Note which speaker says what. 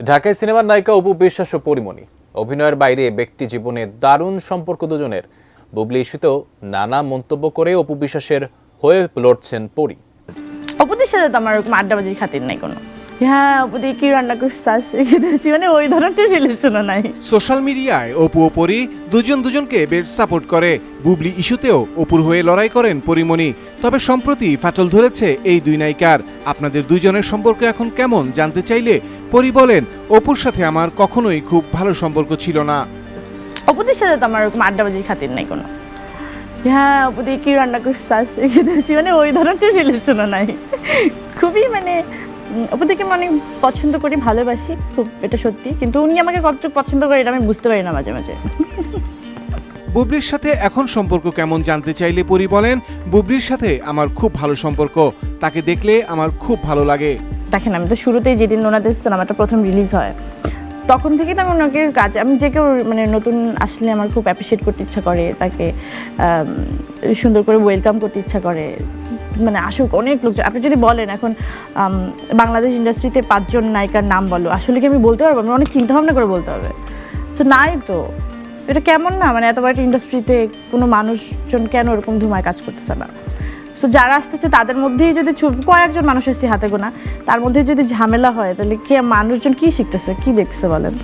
Speaker 1: ঢাকায় সিনেমার নায়িকা অপু বিশ্বাস ও পরিমণি। অভিনয়ের বাইরে ব্যক্তি জীবনে দারুণ সম্পর্ক দুজনের। বুবলি ইস্যুতেও নানা মন্তব্য করে অপু বিশ্বাসের হয়ে লড়ছেন পরি।
Speaker 2: অপুদের সাথে তো আমার ওরকম আড্ডাবাজির খাতির নাই কোনো। হ্যাঁ অপুদি কি রান্না করছিস দিয়েছি মানে ওই ধরনের রিলেশনও নাই।
Speaker 3: সোশ্যাল মিডিয়ায় অপু ও পরি দুজন দুজনকে বেশ সাপোর্ট করে। বুবলি ইস্যুতেও অপুর হয়ে লড়াই করেন পরিমণি। তবে সম্প্রতি ফাটল ধরেছে এই দুই নায়িকার। আপনাদের দুজনের সম্পর্ক এখন কেমন জানতে চাইলে পরি বলেন অপুর সাথে আমার কখনোই খুব ভালো সম্পর্ক ছিল না।
Speaker 2: অপুদের সাথে তো আমার আড্ডাবাজির খাতির নাই কোনো। হ্যাঁ অপুদি কি রান্না করছিস রেখে দিয়েছি মানে ওই ধরনের রিলেশনও নাই। খুবই মানে অপুদিকে আমি অনেক পছন্দ করি ভালোবাসি খুব এটা সত্যি। কিন্তু উনি আমাকে কতটুকু পছন্দ করে এটা আমি বুঝতে পারি না মাঝে মাঝে।
Speaker 3: বুবলির সাথে এখন সম্পর্ক কেমন জানতে চাইলে পরি বলেন বুবলির সাথে আমার খুব ভালো সম্পর্ক। তাকে দেখলে আমার খুব ভালো লাগে।
Speaker 2: দেখেন, আমি তো শুরুতেই যেদিন ওনাদের সিনেমাটা প্রথম রিলিজ হয়, তখন থেকেই তো আমি ওনাকে কাজ, আমি যে কেউ মানে নতুন আসলে আমার খুব অ্যাপ্রিসিয়েট করতে ইচ্ছা করে তাকে সুন্দর করে ওয়েলকাম করতে ইচ্ছা করে মানে আসুক, অনেক লোক, আপনি যদি বলেন এখন বাংলাদেশ ইন্ডাস্ট্রিতে পাঁচজন নায়িকার নাম বলো, আসলে কি আমি বলতে পারব? আমি অনেক চিন্তা ভাবনা করে বলতে হবে। তো নাই তো। এটা কেমন না? মানে এত বড় একটা ইন্ডাস্ট্রিতে কোনো মানুষজন কেন ওরকম ধুমায় কাজ করতেছে না? সো যারা আসতেছে, তাদের মধ্যেই যদি ছবি কয়েকজন মানুষ এসে হাতে গোনা, তার মধ্যে যদি ঝামেলা হয়, তাহলে কে মানুষজন কি শিখতেছে? কি দেখতেছে বলেন?